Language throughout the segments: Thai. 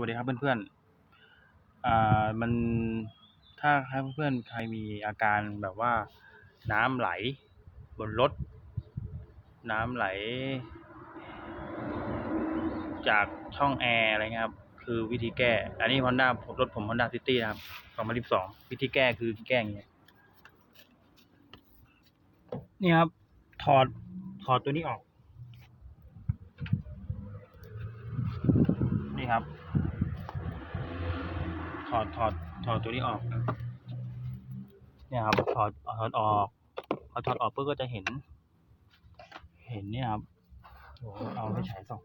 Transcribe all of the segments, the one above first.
วัสดีครับเพื่อนๆ อ่า มัน ถ้าให้เพื่อนๆ ใครมีอาการแบบว่าน้ำไหลบนรถ น้ำไหล จากช่องแอร์อะไรเงี้ยครับ คือวิธีแก้ อันนี้ Honda รถผม Honda City นะครับ2012วิธีแก้คือแก้อย่างเงี้ย นี่ครับ ถอด ถอดตัวนี้ออกนี่ครับ ถอดถอดถอดตัวนี้ออก เนี่ยครับถอดถอดออกพอถอดออกปุ๊บก็จะเห็น เห็นเนี่ยครับโอ้เอาไปฉายส่อง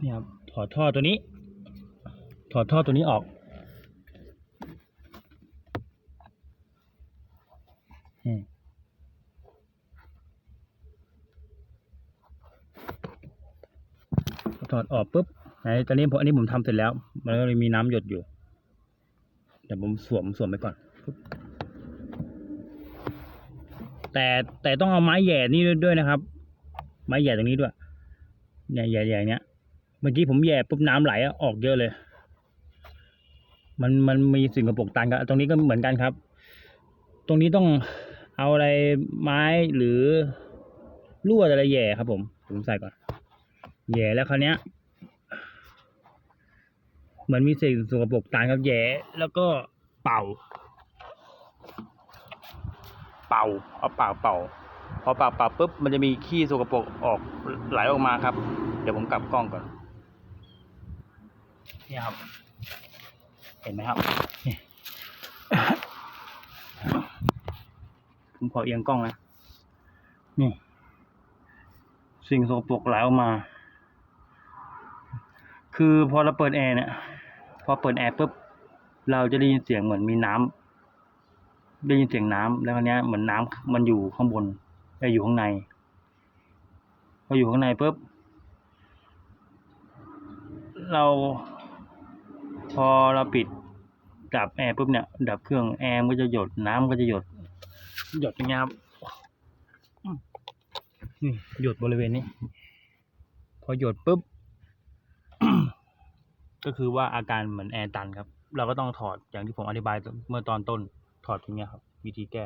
เนี่ยครับถอดท่อตัวนี้ ถอดท่อตัวนี้ออก อืม ถ อดออกปุ๊บไหนตอนนี้ผมอันนี้ผมทำเสร็จแล้ว มันก็เลยมีน้ำหยดอยู่ เดี๋ยวผมสวมสวมไปก่อนแต่แต่ต้องเอาไม้แหย่นี่ด้วยนะครับ ไม้แหย่ตรงนี้ด้วยเนี่ยแหย่แหย่เนี้ยเมื่อกี้ผมแหย่ปุ๊บน้ำไหลออกเยอะเลย มันมันมีสิ่งกระปกตันครับตรงนี้ก็เหมือนกันครับ ตรงนี้ต้องเอาอะไรไม้หรือลวดอะไรแหย่ครับผมผมใส่ก่อน แหย่แล้วคราวเนี้ยเหมือนมีสิ่งสกปรกตานครับแหย่แล้วก็เป่า เป่าเอาเป่าเป่าพอเป่าเป่าปุ๊บมันจะมีขี้สกปรกออกไหลออกมาครับ เดี๋ยวผมกลับกล้องก่อนนี่ครับ เห็นไหมครับนี่ผมขอเอียงกล้องนะนี่สิ่งสกปรกไหลออกมา คือพอเราเปิดแอร์เนี่ย พอเปิดแอร์ปุ๊บ เราจะได้ยินเสียงเหมือนมีน้ำได้ยินเสียงน้ำแล้วคราวเนี้ยเหมือนน้ำมันอยู่ข้างบนแต่อยู่ข้างใน พออยู่ข้างในปุ๊บ เรา พอเราปิดดับแอร์ปุ๊บเนี่ย ดับเครื่องแอร์มันก็จะหยดน้ำก็จะหยด หยดอย่างเงี้ยครับนี่หยดบริเวณนี้ พอหยดปุ๊บ ก็คือว่าอาการเหมือนแอร์ตันครับ เราก็ต้องถอดอย่างที่ผมอธิบายเมื่อตอนต้นถอดตรงเนี้ยครับ วิธีแก้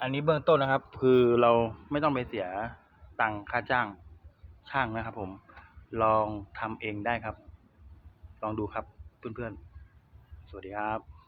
อันนี้เบื้องต้นนะครับ คือเราไม่ต้องไปเสียตังค่าจ้างช่างนะครับ ผมลองทำเองได้ครับ ลองดูครับเพื่อนๆ สวัสดีครับ